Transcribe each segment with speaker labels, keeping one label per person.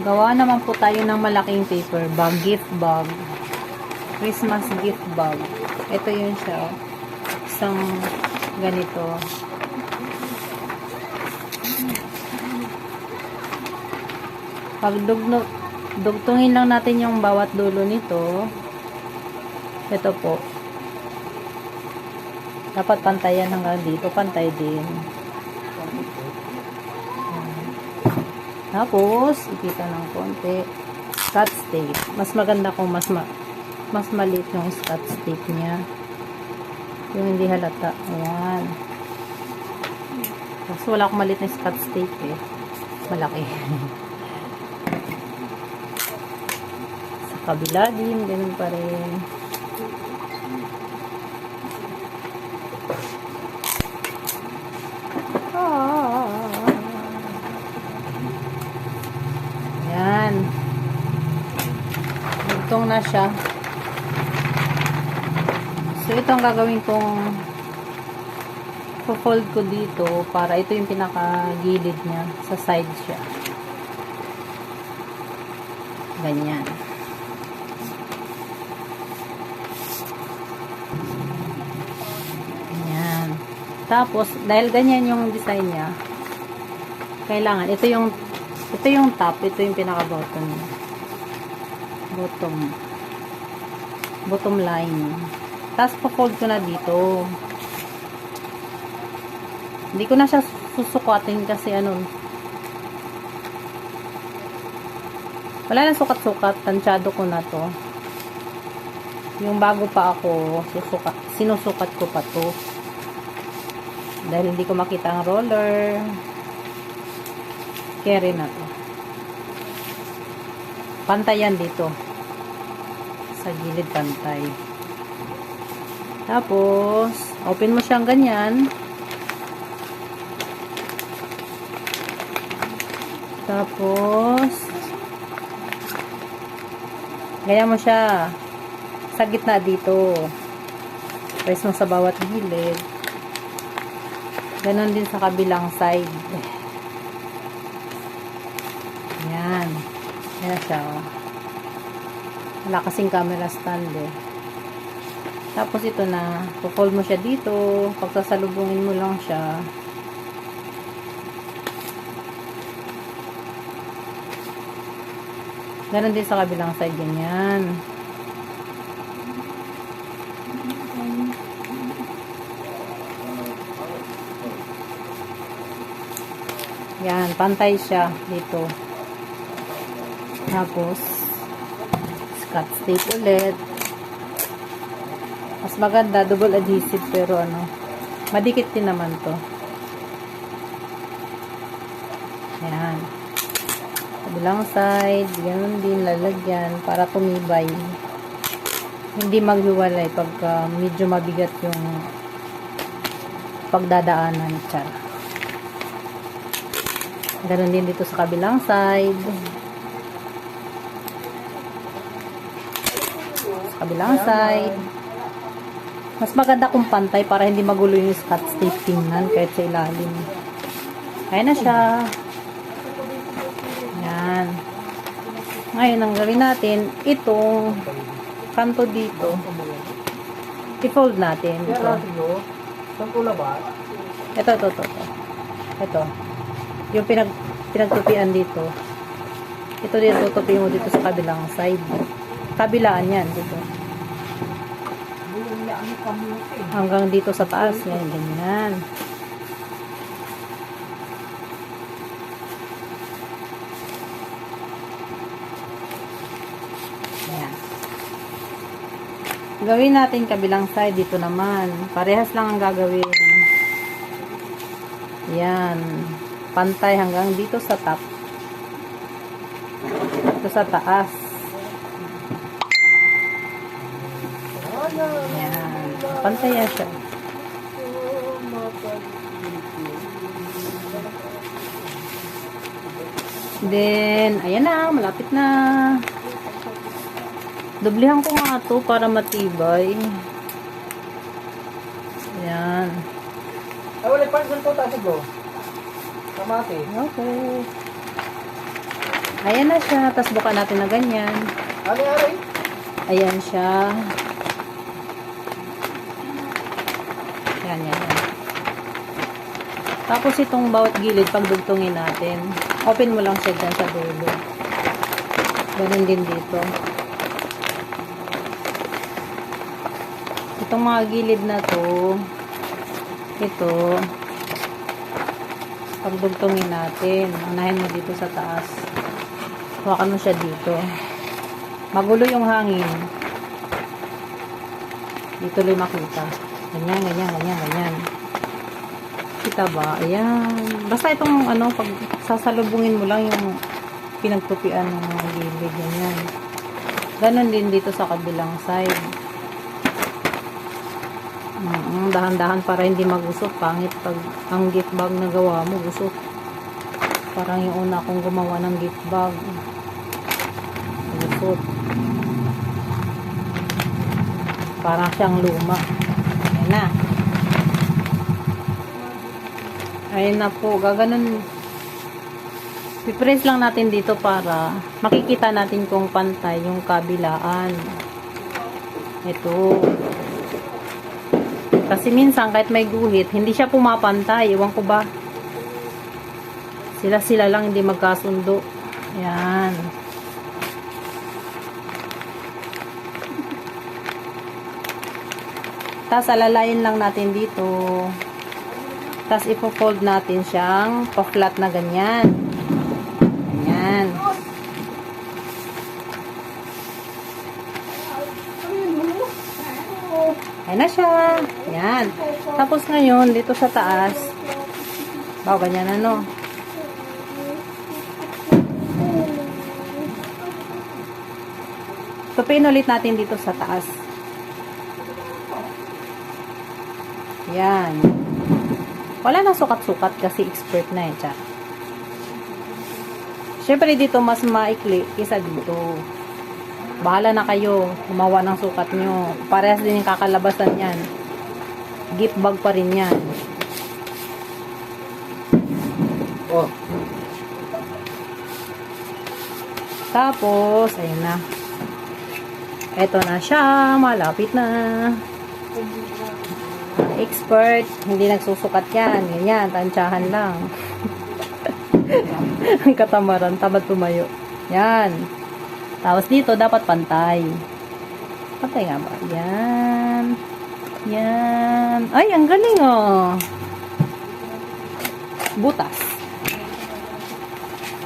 Speaker 1: Gawa naman po tayo ng malaking paper bag, gift bag. Christmas gift bag. Ito yun siya. oh. Isang ganito. Pag dugtungin lang natin yung bawat dulo nito. Ito po. Dapat pantayan hanggang dito. Pantay din. Tapos, ipita ng konti. Scotch tape. Mas maganda kung mas ma mas maliit yung scotch tape niya. Yung hindi halata. Ayan. Kasi wala akong maliit na scotch tape eh. Malaki. Sa kabila din, ganun pa rin. Ayan. Bugtong na siya. So, ito ang gagawin kong fold ko dito para ito yung pinaka-gilid niya. Sa side siya. Ganyan. Ayan. Tapos, dahil ganyan yung design niya, kailangan, ito yung ito yung top, ito yung pinaka-bottom. Bottom. Bottom line. Tapos, pa-fold ko na dito. Hindi ko na siya susukatin kasi ano, wala na sukat-sukat, tansyado ko na to. Yung bago pa ako, susukat, sinusukat ko pa to. Dahil hindi ko makita ang roller, carry na to. Pantay yan dito. Sa gilid pantay. Tapos, open mo siyang ganyan. Tapos, ganyan mo siya sa gitna dito. Press mo sa bawat gilid. Ganon din sa kabilang side. Yan. Yan siya, oh. Wala kasing camera stand, eh. Tapos ito na, pupold mo siya dito. Pagsasalubungin mo lang siya. Ganon din sa kabilang side, ganyan. Yan, pantay siya dito. Tapos, scotch tape ulit. Mas maganda, double adhesive, pero ano, madikit din naman to. Yan. Kabilang side, ganun din lalagyan para tumibay. Hindi maghiwalay pagka medyo mabigat yung pagdadaanan siya. Ganun din dito sa kabilang side. Kabilang side. Mas maganda kung pantay para hindi magulo yung scotch tape tingnan kahit sa ilalim. Kaya na siya. Yan. Ngayon, ang gawin natin, itong kanto dito, i-fold natin. Ito. Ito, ito, ito. Ito. ito. Yung pinag, pinagtupian dito. Ito din tutupi mo dito sa kabilang side. Kabilaan yan, dito. Hanggang dito sa taas. Yan, ganyan. Ayan. Gawin natin kabilang side dito naman. Parehas lang ang gagawin. Yan. Pantay hanggang dito sa top. Dito sa taas. Yan. Pantay yan siya. Then, ayan na. Malapit na. Dublihan ko nga to para matibay. Ayan.
Speaker 2: Ay, wala pa. Saan ko tayo bro? Kamati.
Speaker 1: Okay. Ayan na siya. Tapos buka natin na ganyan.
Speaker 2: Ano yan?
Speaker 1: Ayan siya. Yan. Tapos itong bawat gilid, pagdugtungin natin. Open mo lang siya dyan sa dulo. Ganun din dito. Itong mga gilid na to, ito, pagdugtungin natin. Unahin mo dito sa taas. Hawakan mo siya dito. Magulo yung hangin. Di tuloy makita. Ganyan, ganyan, ganyan, ganyan. Kita ba? Ayan. Basta itong ano, pag sasalubungin mo lang yung pinagtupian ng mga gilid. Ganyan. Ganon din dito sa kabilang side. Mm, dahan-dahan para hindi magusot. Pangit pag ang gift bag na gawa mo, gusot. Parang yung una kong gumawa ng gift bag. Gusot. Parang siyang luma. Ayan na. Ayan na po. Gaganon. Pipress lang natin dito para makikita natin kung pantay yung kabilaan. Ito. Kasi minsan kahit may guhit, hindi siya pumapantay. Iwan ko ba? Sila-sila lang hindi magkasundo. Ayan. Tapos alalayin lang natin dito. Tapos ipo-fold natin siyang pa-flat na ganyan. Ganyan. Ayan na siya. Ayan. Tapos ngayon, dito sa taas. Bawa ganyan ano. Tupin ulit natin dito sa taas. Yan. Wala na sukat-sukat kasi expert na eh, tsa. Siyempre dito mas maikli kisa dito. Bahala na kayo. Gumawa ng sukat nyo. Parehas din yung kakalabasan yan. Gift bag pa rin yan.
Speaker 2: Oh.
Speaker 1: Tapos, ayun na. Eto na siya. Malapit na. Expert. Hindi nagsusukat yan. Ganyan. Tansyahan lang. Ang katamaran. Tamad tumayo. Yan. Tapos dito, dapat pantay. Pantay nga ba? Yan. Yan. Ay, ang galing oh. Butas.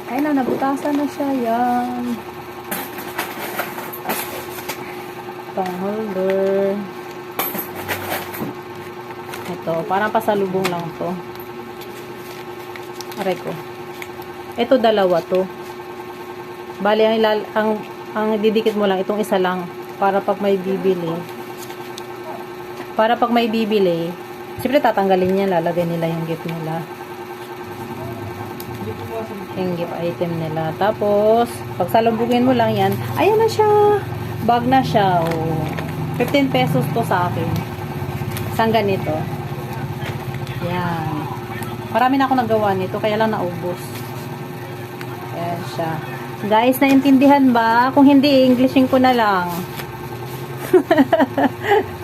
Speaker 1: Ay na, nabutasan na siya. Yan. Pang holder. Ito, parang pasalubong lang to. Aray ko. Ito dalawa to. Bali, ang, ang, ang didikit mo lang, itong isa lang. Para pag may bibili. Para pag may bibili, siyempre tatanggalin niya, lalagay nila yung gift nila. Yung gift item nila. Tapos, pag salubungin mo lang yan, ayan na siya. Bag na siya. Oh. 15 pesos to sa akin. Isang ganito. Yan. Marami na ako nagawa nito, kaya lang naubos. Ayan siya. Guys, naintindihan ba? Kung hindi, Englishin ko na lang.